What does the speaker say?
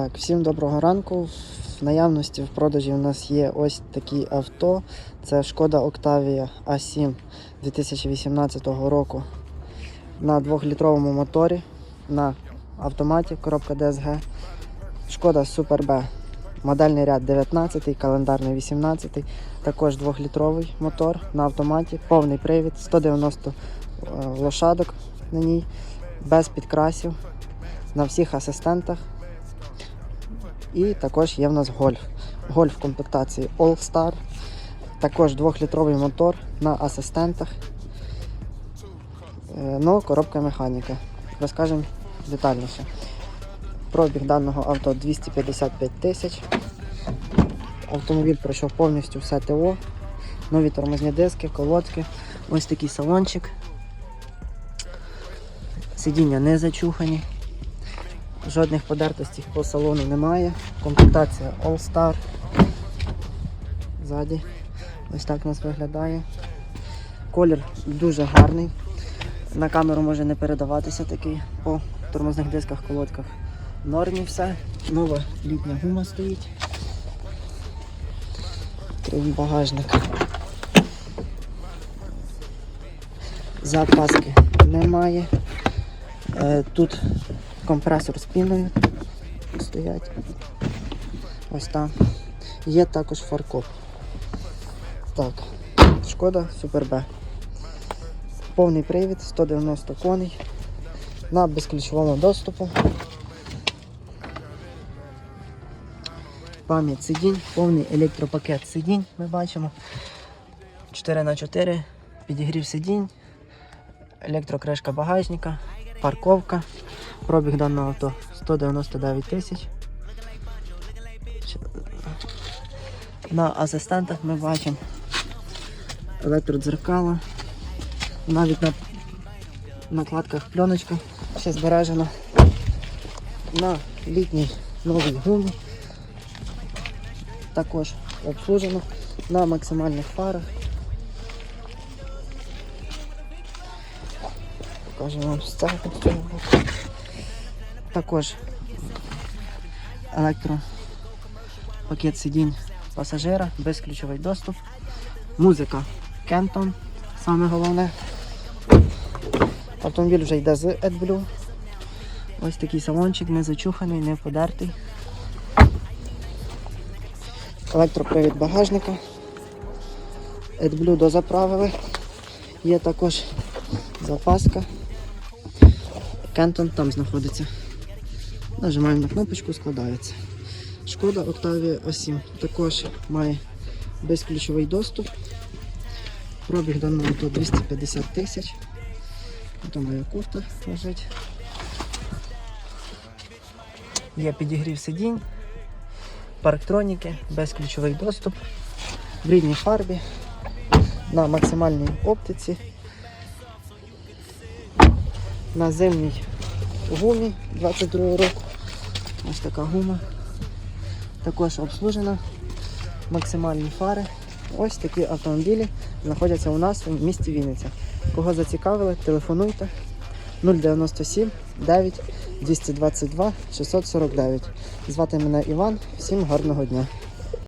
Так, всім доброго ранку. В наявності в продажі у нас є ось такі авто. Це Шкода Octavia A7 2018 року на 2-літровому моторі на автоматі, коробка DSG. Шкода Super B. Модельний ряд 19, календарний 18, також 2-літровий мотор на автоматі, повний привід, 190 е, лошадок на ній, без підкрасів, на всіх асистентах. І також є в нас гольф. Гольф комплектації All Star. Також 2-літровий мотор на асистентах. Е, Ну, коробка механіка. Розкажемо детальніше. Пробіг даного авто 255 тисяч. Автомобіль пройшов повністю все ТО. Нові тормозні диски, колодки. Ось такий салончик. Сидіння не зачухані. Жодних подертостей по салону немає. Комплектація All Star. Ззаді. Ось так у нас виглядає. Колір дуже гарний. На камеру може не передаватися такий по тормозних дисках, колодках. В нормі все. Нова літня гума стоїть. Багажник. Запаски немає. Е, Тут компресор з піною стоять. Ось там. Є також фаркоп. Так, шкода Супер Б. Повний привід, 190 коней. На безключовому доступу. Пам'ять сидінь, повний електропакет сидінь ми бачимо. 4х4, підігрів сидінь, електрокришка багажника, парковка. Пробіг даного авто 199 тисяч. На асистентах ми бачимо електродзеркала. Навіть на накладках пленочка ще збережена. На літній новій гумі. Також обслужено на максимальних фарах. Покажу вам боку. Також електропакет сидінь пасажира, безключовий доступ. Музика Кентон, саме головне. Автомобіль вже йде з AdBlue. Ось такий салончик, не зачуханий, не подертий. Електропривід багажника. AdBlue дозаправили. Є також запаска. Кентон там знаходиться. Нажимаємо на кнопочку, складається. Шкода Octavia A7 також має безключовий доступ. Пробіг даного авто 250 тисяч. Тут моя кофта лежить. Є підігрів сидінь, парктроніки, безключовий доступ, в рідній фарбі, на максимальній оптиці, на зимній гумі 22 року. Ось така гума. Також обслужена, максимальні фари. Ось такі автомобілі знаходяться у нас в місті Вінниця. Кого зацікавили, телефонуйте 097 9 222 649. Звати мене Іван. Всім гарного дня.